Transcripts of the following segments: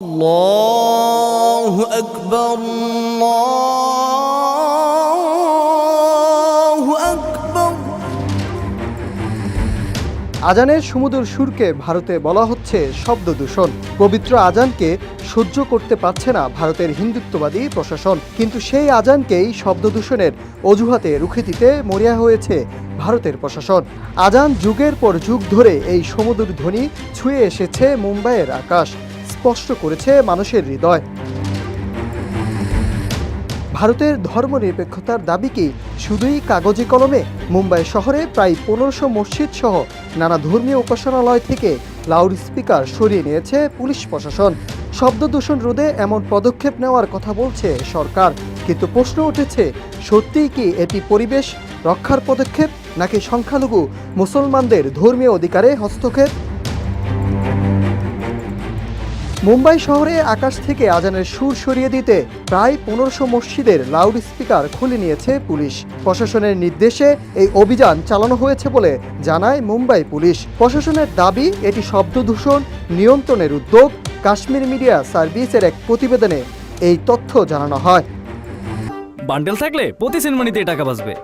الله أكبر الله أكبر আজানের সুমধুর সুরকে ভারতে বলা হচ্ছে শব্দ দূষণ পবিত্র আজানকে সহ্য করতে পারছে না ভারতের হিন্দুত্ববাদী প্রশাসন কিন্তু সেই আজানকেই শব্দ দূষণের অজুহাতে রুখে দিতে মরিয়া হয়েছে ভারতের প্রশাসন আজান যুগের পর যুগ ধরে এই সমুদ্র ধ্বনি ছুঁয়ে এসেছে মুম্বাইয়ের আকাশ স্পষ্ট করেছে মানুষের হৃদয়। ভারতের ধর্মনিরপেক্ষতার দাবি কি শুধুই কাগজে কলমে? মুম্বাই শহরে প্রায় পনেরোশো মসজিদ সহ নানা ধর্মীয় উপাসনালয় থেকে লাউড স্পিকার সরিয়ে নিয়েছে পুলিশ প্রশাসন। শব্দ দূষণ রোধে এমন পদক্ষেপ নেওয়ার কথা বলছে সরকার। কিন্তু প্রশ্ন উঠেছে, সত্যিই কি এটি পরিবেশ রক্ষার পদক্ষেপ নাকি সংখ্যালঘু মুসলমানদের ধর্মীয় অধিকারে হস্তক্ষেপ? মুম্বাই শহরে আকাশ থেকে আজানের সুর সরিয়ে দিতে প্রায় পনেরোশো মসজিদের লাউড স্পিকার খুলে নিয়েছে পুলিশ। প্রশাসনের নির্দেশে এই অভিযান চালানো হয়েছে বলে জানায় মুম্বাই পুলিশ। প্রশাসনের দাবি, এটি শব্দ দূষণ নিয়ন্ত্রণের উদ্যোগ, কাশ্মীর মিডিয়া সার্ভিসের এক প্রতিবেদনে এই তথ্য জানানো হয়। বান্ডেল থাকলে প্রতি সিনেমানিতে টাকা বাঁচবে।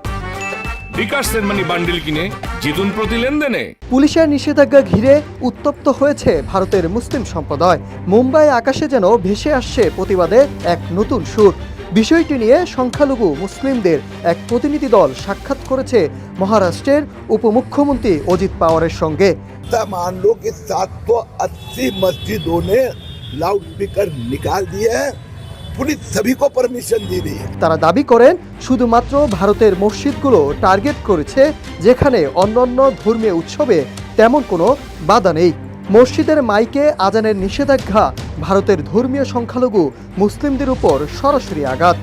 বিকাশ সেনমানি বান্ডিল কিনে জিতুন প্রতি লেনদেনে পুলিশের নিষেধাজ্ঞা ঘিরে উত্তপ্ত হয়েছে ভারতের মুসলিম সম্প্রদায় মুম্বাই আকাশে যেন ভেসে আসছে প্রতিবাদে এক নতুন সুর বিষয়টি নিয়ে সংখ্যালঘু মুসলিমদের এক প্রতিনিধি দল সাক্ষাৎ করেছে মহারাষ্ট্রের উপমুখ্যমন্ত্রী অজিত পাওয়ারের সঙ্গে ऐसा मान लो कि 780 मस्जिदों ने लाउड स्पीकर निकाल दिए हैं পুলিশ সভিকো পারমিশন দিয়ে দিয়ে তারা দাবি করেন, শুধুমাত্র ভারতের মসজিদগুলো টার্গেট করেছে, যেখানে অন্যান্য ধর্মীয় উৎসবে তেমন কোনো বাধা নেই। মসজিদের মাইকে আজানের নিষেধাজ্ঞা, ভারতের ধর্মীয় সংখ্যালঘু মুসলিমদের উপর সরাসরি আঘাত।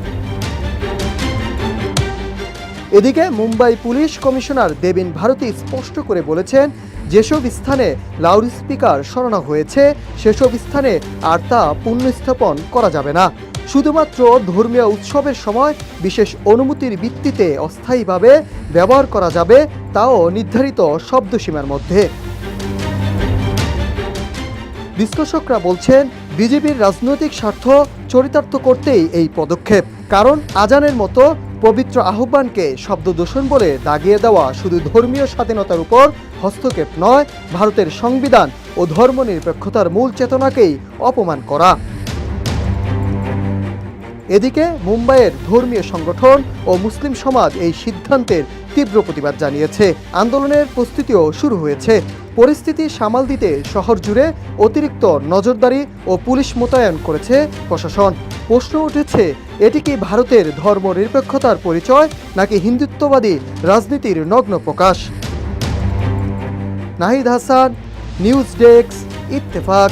এদিকে মুম্বাই পুলিশ কমিশনার দেবিন ভারতী স্পষ্ট করে বলেছেন, যেসব স্থানে লাউড স্পিকার সরানো হয়েছে, সেসব স্থানে আর তা পুনঃস্থাপন করা যাবে না। শুধুমাত্র ধর্মীয় উৎসবের সময় বিশেষ অনুমতির ভিত্তিতে অস্থায়ীভাবে ব্যবহার করা যাবে তাও নির্ধারিত শব্দসীমার মধ্যে। বিশ্লেষকরা বলছেন, বিজেপির রাজনৈতিক স্বার্থ চরিতার্থ করতেই এই পদক্ষেপ। কারণ আজানের মতো পবিত্র আহ্বানকে শব্দ দূষণ বলে দাগিয়ে দেওয়া শুধু ধর্মীয় স্বাধীনতার উপর হস্তক্ষেপ নয়, ভারতের সংবিধান ও ধর্মনিরপেক্ষতার মূল চেতনাকেই অপমান করা। এদিকে মুম্বাইয়ের ধর্মীয় সংগঠন ও মুসলিম সমাজ এই সিদ্ধান্তের তীব্র প্রতিবাদ জানিয়েছে। আন্দোলনের প্রস্তুতিও শুরু হয়েছে। পরিস্থিতি সামাল দিতে শহর জুড়ে অতিরিক্ত নজরদারি ও পুলিশ মোতায়েন করেছে প্রশাসন। প্রশ্ন উঠেছে, এটি কি ভারতের ধর্ম নিরপেক্ষতার পরিচয় নাকি হিন্দুত্ববাদী রাজনীতির নগ্ন প্রকাশ? Nahid Hasan, news desk, Ittefaq.